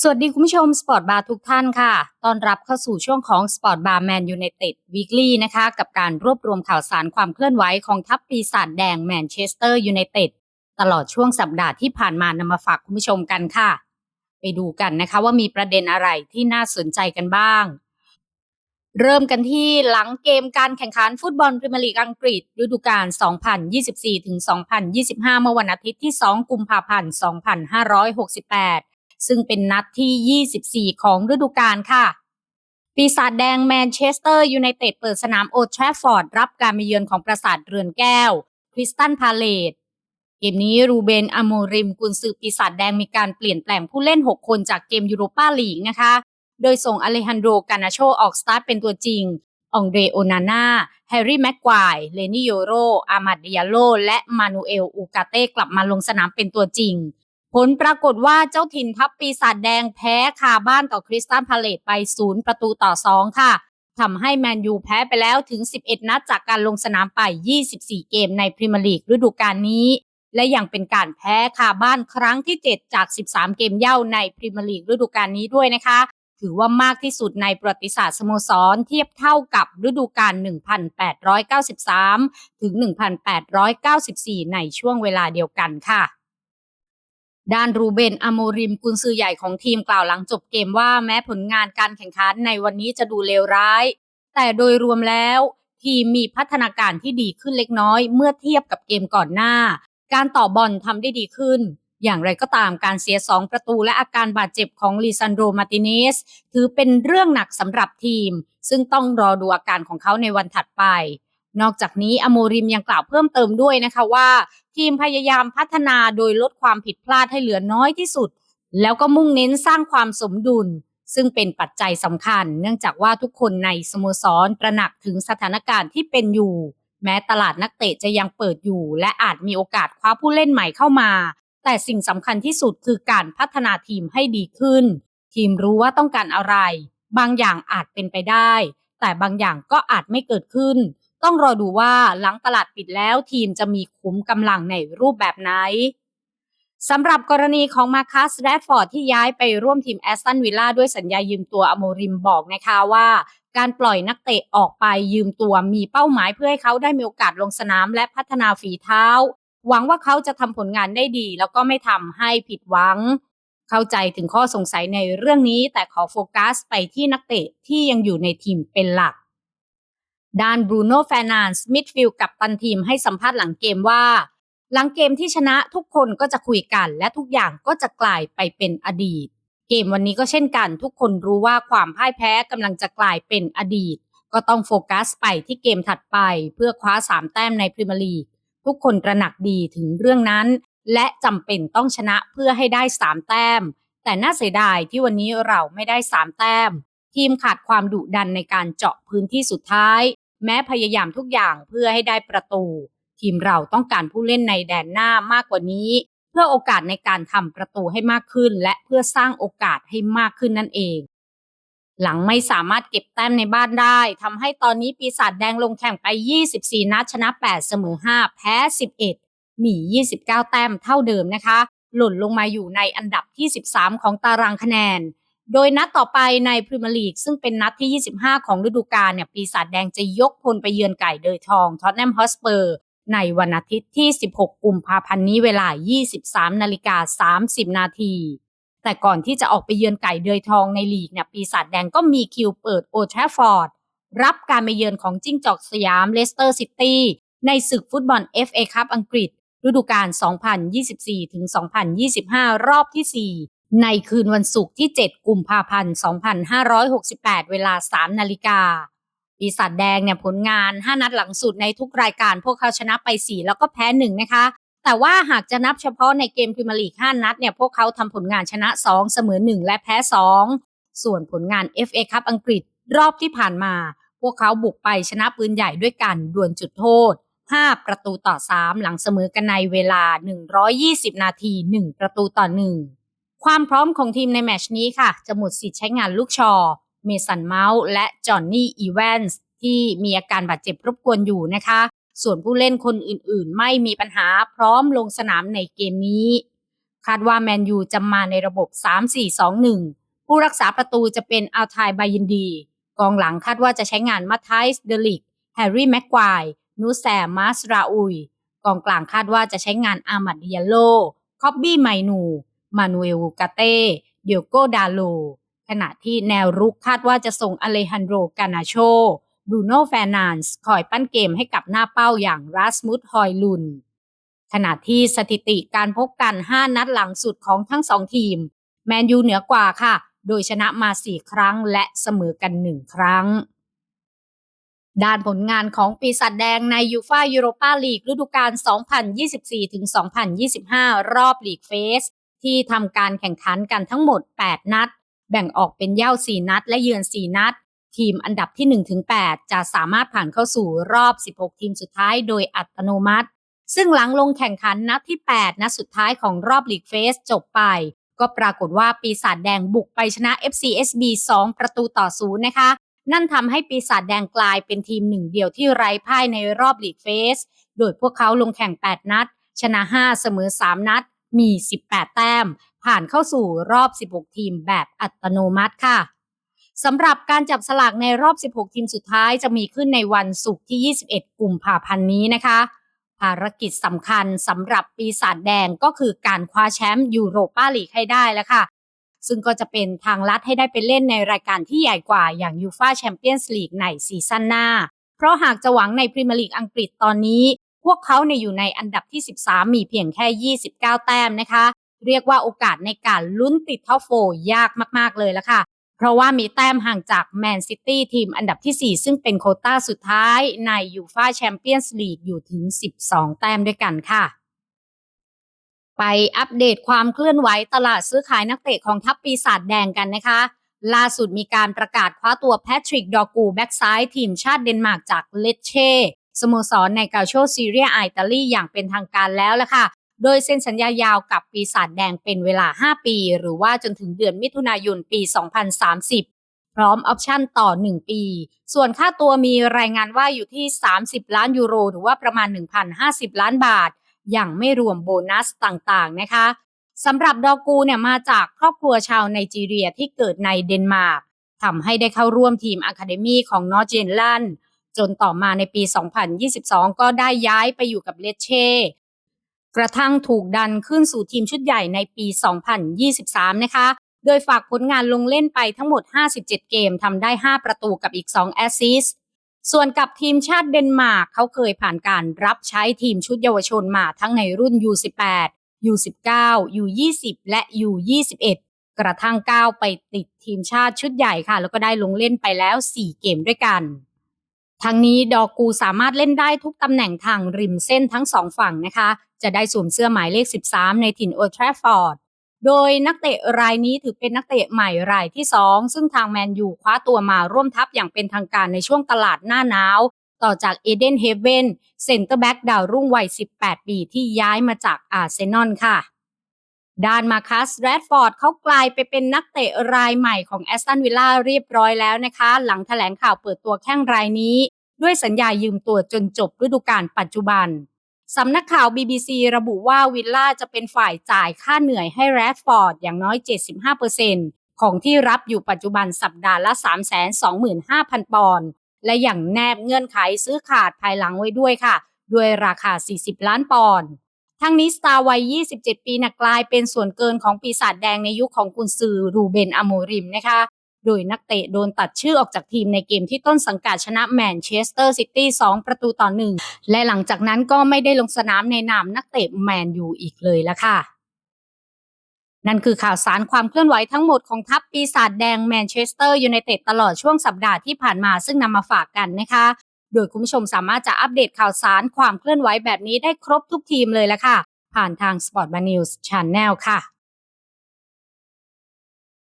สวัสดีคุณผู้ชมสปอร์ตบาร์ทุกท่านค่ะ ต้อนรับเข้าสู่ช่วงของสปอร์ตบาร์แมนยูไนเต็ดวีคลี่นะคะ กับการรวบรวมข่าวสารความเคลื่อนไหวของทัพปีศาจแดงแมนเชสเตอร์ยูไนเต็ดตลอดช่วงสัปดาห์ที่ผ่านมานำมาฝากคุณผู้ชมกันค่ะ ไปดูกันนะคะว่ามีประเด็นอะไรที่น่าสนใจกันบ้าง เริ่มกันที่หลังเกมการแข่งขันฟุตบอลพรีเมียร์ลีกอังกฤษฤดูกาล 2024-2025 เมื่อวันอาทิตย์ที่ 2 กุมภาพันธ์ 2568 ซึ่งเป็นนัดที่ 24 ของฤดูกาลค่ะ ปีศาจแดงแมนเชสเตอร์ยูไนเต็ดเปิดสนามโอทราฟฟอร์ดรับการมาเยือนของปราสาทเรือนแก้วคริสตันพาเลตเกมนี้รูเบนอโมริมกุนซือปีศาจแดงมีการเปลี่ยนแปลงผู้เล่น 6 คนจากเกมยูโรปาลีกนะคะ โดยส่งอเลฮันโดกานาโชออกสตาร์ทเป็นตัวจริงองเดรโอนาน่าแฮร์รี่แม็กควายเลนิโยโรอามาดิยาโล และมานูเอลอูกาเต้กลับมาลงสนามเป็นตัวจริง ผลปรากฏว่าเจ้าถิ่นทัพปีศาจแดงแพ้คาบ้านต่อคริสตันพาเลตไป 0 ประตูต่อ 2 ค่ะทำให้แมนยูแพ้ไปแล้วถึง 11 นัดจากการลงสนามไป 24 เกมในพรีเมียร์ลีกฤดูกาลนี้ และยังเป็นการแพ้คาบ้านครั้งที่ 7 จาก 13 เกมเย่าในพรีเมียร์ลีกฤดูกาลนี้ด้วยนะคะ ถือว่ามากที่สุดในประวัติศาสตร์สโมสร เทียบเท่ากับฤดูกาล 1893 ถึง 1894 ในช่วงเวลาเดียวกันค่ะ ด้านรูเบนอโมริมกุนซือใหญ่ของทีมกล่าวหลังจบเกมว่าแม้ผลงานการแข่งขันในวันนี้จะดูเลวร้าย แต่โดยรวมแล้ว ทีมมีพัฒนาการที่ดีขึ้นเล็กน้อย เมื่อเทียบกับเกมก่อนหน้า การต่อบอลทำได้ดีขึ้น อย่างไรก็ตามการเสีย 2 ประตูและอาการบาดเจ็บของลีซันโดมาติเนสถือเป็นเรื่องหนักสำหรับทีม ซึ่งต้องรอดูอาการของเขาในวันถัดไป นอกจากนี้อโมริมยังกล่าวเพิ่มเติมด้วยนะคะว่า ทีมพยายามพัฒนาโดยลดความผิดพลาดให้เหลือน้อยที่สุด แล้วก็มุ่งเน้นสร้างความสมดุล ซึ่งเป็นปัจจัยสำคัญ เนื่องจากว่าทุกคนในสโมสรตระหนักถึงสถานการณ์ที่เป็นอยู่ แม้ตลาดนักเตะจะยังเปิดอยู่ และอาจมีโอกาสคว้าผู้เล่นใหม่เข้ามา แต่สิ่งสำคัญที่สุดคือการพัฒนาทีมให้ดีขึ้น ทีมรู้ว่าต้องการอะไร บางอย่างอาจเป็นไปได้ แต่บางอย่างก็อาจไม่เกิดขึ้น ต้องรอดูว่าหลังตลาดปิดแล้วทีมจะมีคุ้มกำลังในรูปแบบไหนสำหรับกรณีของมาคัสแรดฟอร์ดที่ย้ายไปร่วมทีมแอสตันวิลล่าด้วยสัญญายืมตัวอโมริมบอกนะคะว่าการปล่อยนักเตะออกไปยืมตัวมีเป้าหมายเพื่อให้เขาได้มีโอกาสลงสนามและพัฒนาฝีเท้า หวังว่าเขาจะทำผลงานได้ดี แล้วก็ไม่ทำให้ผิดหวัง เข้าใจถึงข้อสงสัยในเรื่องนี้แต่ขอโฟกัสไปที่นักเตะที่ยังอยู่ในทีมเป็นหลัก ด้านบรูโน่แฟนานส์มิดฟิลด์กับตันทีมให้สัมภาษณ์หลังเกมว่า หลังเกมที่ชนะทุกคนก็จะคุยกัน และทุกอย่างก็จะกลายไปเป็นอดีต เกมวันนี้ก็เช่นกัน ทุกคนรู้ว่าความพ่ายแพ้กำลังจะกลายเป็นอดีต ก็ต้องโฟกัสไปที่เกมถัดไป เพื่อคว้าสามแต้มในพรีเมียร์ลีกทุกคนตระหนักดีถึงเรื่องนั้น และจำเป็นต้องชนะเพื่อให้ได้สามแต้ม แต่น่าเสียดายที่วันนี้เราไม่ได้สามแต้มทีมขาดความดุดันในการเจาะพื้นที่สุดท้าย แม้พยายามทุกอย่างเพื่อให้ได้ประตู ทีมเราต้องการผู้เล่นในแดนหน้ามากกว่านี้ เพื่อโอกาสในการทำประตูให้มากขึ้น และเพื่อสร้างโอกาสให้มากขึ้นนั่นเอง หลังไม่สามารถเก็บแต้มในบ้านได้ทำให้ตอนนี้ปีศาจแดงลงแข่งไป 24 นัดชนะ 8 เสมอ 5 แพ้ 11 มี 29 แต้มเท่าเดิมนะคะ หล่นลงมาอยู่ในอันดับที่ 13 ของตารางคะแนน โดยนัดต่อไปในพรีเมียร์ลีกซึ่งเป็นนัดที่ 25 ของฤดูกาลเนี่ยปีศาจแดงจะยกพลไปเยือนไก่เดยทองท็อตแนมฮอสเปอร์ในวันอาทิตย์ที่ 16 กุมภาพันธ์นี้เวลา 23 นาฬิกา 30 นาที แต่ก่อนที่จะออกไปเยือนไก่เดยทองในลีกเนี่ยปีศาจแดงก็มีคิวเปิดโอทราฟอร์ดรับการมาเยือนของจิ้งจอกสยามเลสเตอร์ซิตี้ในศึกฟุตบอล FA คัพอังกฤษฤดูกาล 2024-2025 รอบที่ 4 ในคืนวันศุกร์ที่ 7 กุมภาพันธ์ 2568 เวลา 3 นาฬิกา ปีศาจแดงเนี่ยผลงาน 5 นัดหลังสุดในทุกรายการพวกเขาชนะไป 4 แล้วก็แพ้ 1 นะคะ แต่ว่าหากจะนับเฉพาะในเกมพรีเมียร์ลีก 5 นัดเนี่ยพวกเขาทำผลงานชนะ 2 เสมอ 1 และแพ้ 2 ส่วนผลงาน FA คัพอังกฤษรอบที่ผ่านมา พวกเขาบุกไปชนะปืนใหญ่ด้วยกันดวลจุดโทษ5 ประตูต่อ 3 หลังเสมอกันในเวลา 120 นาที 1 ประตูต่อ 1 ความพร้อมของทีมในแมชนี้ค่ะ จะหมดสิทธิ์ใช้งานลูกชอ เมสันเมาส์และจอห์นนี่อีแวนส์ที่มีอาการบาดเจ็บรบกวนอยู่นะคะ ส่วนผู้เล่นคนอื่นๆ ไม่มีปัญหาพร้อมลงสนามในเกมนี้ คาดว่าแมนยูจะมาในระบบ 3-4-2-1 ผู้รักษาประตูจะเป็นอัลไทบายินดี กองหลังคาดว่าจะใช้งานมาไทส์เดลิก แฮร์รี่แม็กควายนูแซมมาสราอุย กองกลางคาดว่าจะใช้งานอามัดดิยาโล คอบบี้ไมนู มานูเอลกาเต้เดียโกดาโล ขณะที่แนวรุกคาดว่าจะส่งอเลฮันโดกานาโชบรูโน่แฟนานส์คอยปั้นเกมให้กับหน้าเป้าอย่างรัสมุดฮอยลุน ขณะที่สถิติการพบกัน 5 นัดหลังสุดของทั้งสองทีม แมนยูเหนือกว่าค่ะ โดยชนะมา 4 ครั้งและเสมอกัน 1 ครั้ง ด้านผลงานของปีศาจแดงในยูฟายูโรปาลีกฤดูกาล 2024-2025 รอบลีกเฟส ที่ทำการแข่งขันกันทั้งหมด 8 นัด แบ่งออกเป็นเย่า 4 นัด และเยือน 4 นัด ทีมอันดับที่ 1-8 จะสามารถผ่านเข้าสู่รอบ 16 ทีมสุดท้ายโดยอัตโนมัติ ซึ่งหลังลงแข่งขันนัดที่ 8 นัดสุดท้ายของรอบลีกเฟสจบไป ก็ปรากฏว่าปีศาจแดงบุกไปชนะ FCSB 2 ประตูต่อศูนย์นะคะ นั่นทำให้ปีศาจแดงกลายเป็นทีมหนึ่งเดียวที่ไร้พ่ายในรอบลีกเฟส โดยพวกเขาลงแข่ง 8 นัด ชนะ 5 เสมอ 3 นัด มี 18 แต้ม ผ่านเข้าสู่รอบ 16 ทีมแบบอัตโนมัติค่ะสำหรับการจับสลากในรอบ 16 ทีมสุดท้ายจะมีขึ้นในวันศุกร์ที่ 21 กุมภาพันธ์นี้นะคะ ภารกิจสำคัญสำหรับปีศาจแดงก็คือการคว้าแชมป์ยูโรปาลีกให้ได้แล้วค่ะ ซึ่งก็จะเป็นทางลัดให้ได้ไปเล่นในรายการที่ใหญ่กว่าอย่างยูฟาแชมเปี้ยนส์ลีกในซีซั่นหน้า เพราะหากจะหวังในพรีเมียร์ลีกอังกฤษตอนนี้ พวกเขาเนี่ยอยู่ในอันดับที่ 13 มีเพียงแค่ 29 แต้มนะคะ เรียกว่าโอกาสในการลุ้นติดท็อปโฟยากมาก ๆ เลยละค่ะ เพราะว่ามีแต้มห่างจากแมนซิตี้ทีมอันดับที่ 4 ซึ่งเป็นโคต้าสุดท้ายในยูฟาแชมเปี้ยนส์ลีกอยู่ถึง 12 แต้มด้วยกันค่ะไปอัปเดตความเคลื่อนไหวตลาดซื้อขายนักเตะของทัพปีศาจแดงกันนะคะ ล่าสุดมีการประกาศคว้าตัวแพทริก ดอกูแบ็กซ้ายทีมชาติเดนมาร์กจากเลเช่ สโมสรในกาโชซีเรียอิตาลีอย่างเป็นทางการแล้วละค่ะ โดยเซ็นสัญญายาวกับปีศาจแดงเป็นเวลา 5 ปี หรือว่าจนถึงเดือนมิถุนายนปี 2030 พร้อมออปชั่นต่อ 1 ปี ส่วนค่าตัวมีรายงานว่าอยู่ที่ 30 ล้านยูโร หรือว่าประมาณ 1,050 ล้านบาท อย่างไม่รวมโบนัสต่างๆนะคะสำหรับดอกูเนี่ยมาจากครอบครัวชาวไนจีเรียที่เกิดในเดนมาร์กทำให้ได้เข้าร่วมทีมอะคาเดมีของนอร์เจนลัน จนต่อมาในปี 2022 ก็ได้ย้ายไปอยู่กับเลเช่ กระทั่งถูกดันขึ้นสู่ทีมชุดใหญ่ในปี 2023 นะคะ โดยฝากผลงานลงเล่นไปทั้งหมด 57 เกมทำได้ 5 ประตูกับอีก 2 แอสซิสต์ส่วนกับทีมชาติเดนมาร์กเขาเคยผ่านการรับใช้ทีมชุดเยาวชนมาทั้งในรุ่น U18 U19 U20 และ U21 กระทั่งก้าวไปติดทีมชาติชุดใหญ่ค่ะ แล้วก็ได้ลงเล่นไปแล้ว 4 เกมด้วยกัน ทั้งนี้ดอกกูสามารถเล่นได้ทุกตำแหน่งทางริมเส้นทั้งสองฝั่งนะคะ จะได้สวมเสื้อหมายเลข 13 ในถิ่นโอทราฟอร์ด โดยนักเตะรายนี้ถือเป็นนักเตะใหม่รายที่ 2 ซึ่งทางแมนยูคว้าตัวมาร่วมทัพอย่างเป็นทางการในช่วงตลาดหน้าหนาว ต่อจากเอเดนเฮเวนเซนเตอร์แบ็กดาวรุ่งวัย 18 ปีที่ย้ายมาจากอาร์เซนอลค่ะ ด้านมาคัสแรดฟอร์ดเขากลายไปเป็นนักเตะรายใหม่ของแอสตันวิลล่าเรียบร้อยแล้วนะคะ หลังแถลงข่าวเปิดตัวแข้งรายนี้ ด้วยสัญญายืมตัวจนจบฤดูกาลปัจจุบัน สำนักข่าว BBC ระบุว่าวิลล่าจะเป็นฝ่ายจ่ายค่าเหนื่อยให้แรดฟอร์ดอย่างน้อย 75%ของที่รับอยู่ปัจจุบันสัปดาห์ละ 325,000 ปอนด์และอย่างแนบเงื่อนไขซื้อขาดภายหลังไว้ด้วยค่ะ ด้วยราคา 40 ล้านปอนด์ ทั้งนี้สตาร์วัย 27 ปีนักกลายเป็นส่วนเกินของปีศาจแดงในยุคของกุนซือรูเบนอโมริมนะคะ โดยนักเตะโดนตัดชื่อออกจากทีมในเกมที่ต้นสังกัดชนะแมนเชสเตอร์ซิตี้ 2 ประตูต่อหนึ่งและหลังจากนั้นก็ไม่ได้ลงสนามในนามนักเตะแมนยูอีกเลยละค่ะนั่นคือข่าวสารความเคลื่อนไหวทั้งหมดของทัพปีศาจแดงแมนเชสเตอร์ยูไนเต็ดตลอดช่วงสัปดาห์ที่ผ่านมาซึ่งนำมาฝากกันนะคะ โดยคุณผู้ชมสามารถจะอัปเดตข่าวสารความเคลื่อนไหวแบบนี้ได้ครบทุกทีมเลยละค่ะ ผ่านทาง Sport b a News Channel ค่ะ